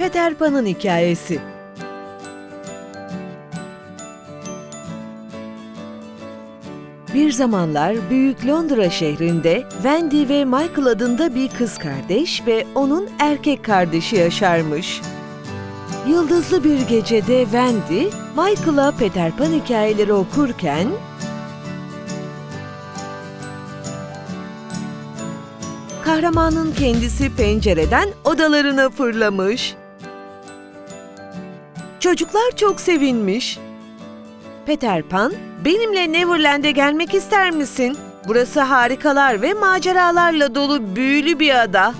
Peter Pan'ın hikayesi. Bir zamanlar büyük Londra şehrinde Wendy ve Michael adında bir kız kardeş ve onun erkek kardeşi yaşarmış. Yıldızlı bir gecede Wendy, Michael'a Peter Pan hikayeleri okurken kahramanın kendisi pencereden odalarına fırlamış. Çocuklar çok sevinmiş. Peter Pan, benimle Neverland'e gelmek ister misin? Burası harikalar ve maceralarla dolu büyülü bir ada.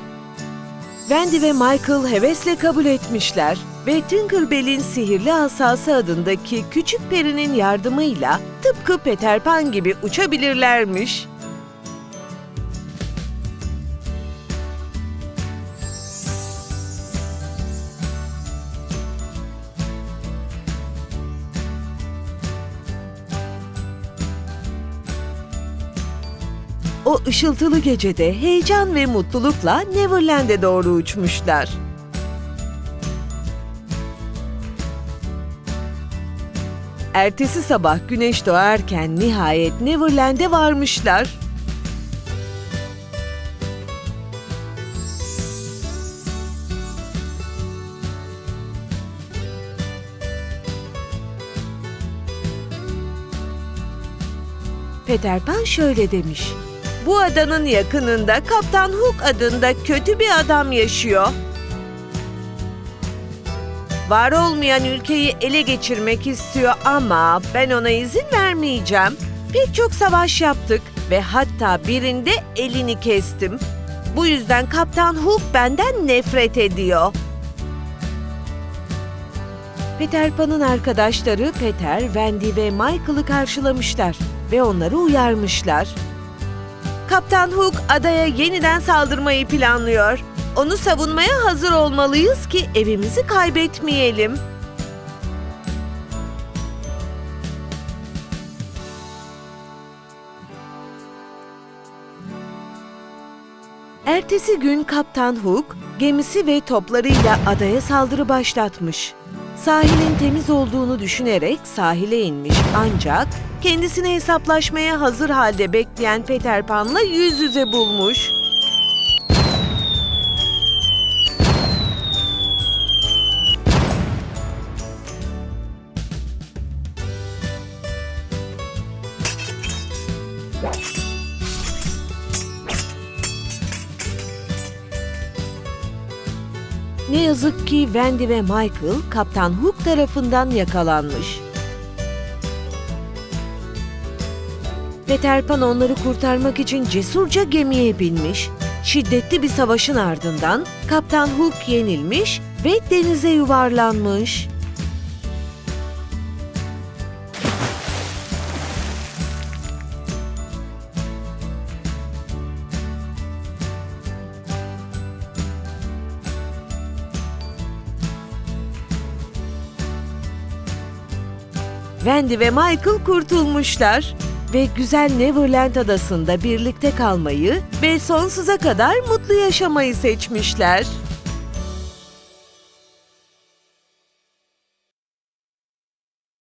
Wendy ve Michael hevesle kabul etmişler ve Tinkerbell'in sihirli asası adındaki küçük perinin yardımıyla tıpkı Peter Pan gibi uçabilirlermiş. O ışıltılı gecede heyecan ve mutlulukla Neverland'e doğru uçmuşlar. Ertesi sabah güneş doğarken nihayet Neverland'e varmışlar. Peter Pan şöyle demiş. Bu adanın yakınında Kaptan Hook adında kötü bir adam yaşıyor. Var olmayan ülkeyi ele geçirmek istiyor ama ben ona izin vermeyeceğim. Pek çok savaş yaptık ve hatta birinde elini kestim. Bu yüzden Kaptan Hook benden nefret ediyor. Peter Pan'ın arkadaşları Peter, Wendy ve Michael'ı karşılamışlar ve onları uyarmışlar. Kaptan Hook adaya yeniden saldırmayı planlıyor. Onu savunmaya hazır olmalıyız ki evimizi kaybetmeyelim. Ertesi gün Kaptan Hook gemisi ve toplarıyla adaya saldırı başlatmış. Sahilin temiz olduğunu düşünerek sahile inmiş ancak kendisine hesaplaşmaya hazır halde bekleyen Peter Pan'la yüz yüze bulmuş. Ne yazık ki Wendy ve Michael Kaptan Hook tarafından yakalanmış. Peter Pan onları kurtarmak için cesurca gemiye binmiş. Şiddetli bir savaşın ardından Kaptan Hook yenilmiş ve denize yuvarlanmış. Wendy ve Michael kurtulmuşlar ve güzel Neverland adasında birlikte kalmayı ve sonsuza kadar mutlu yaşamayı seçmişler.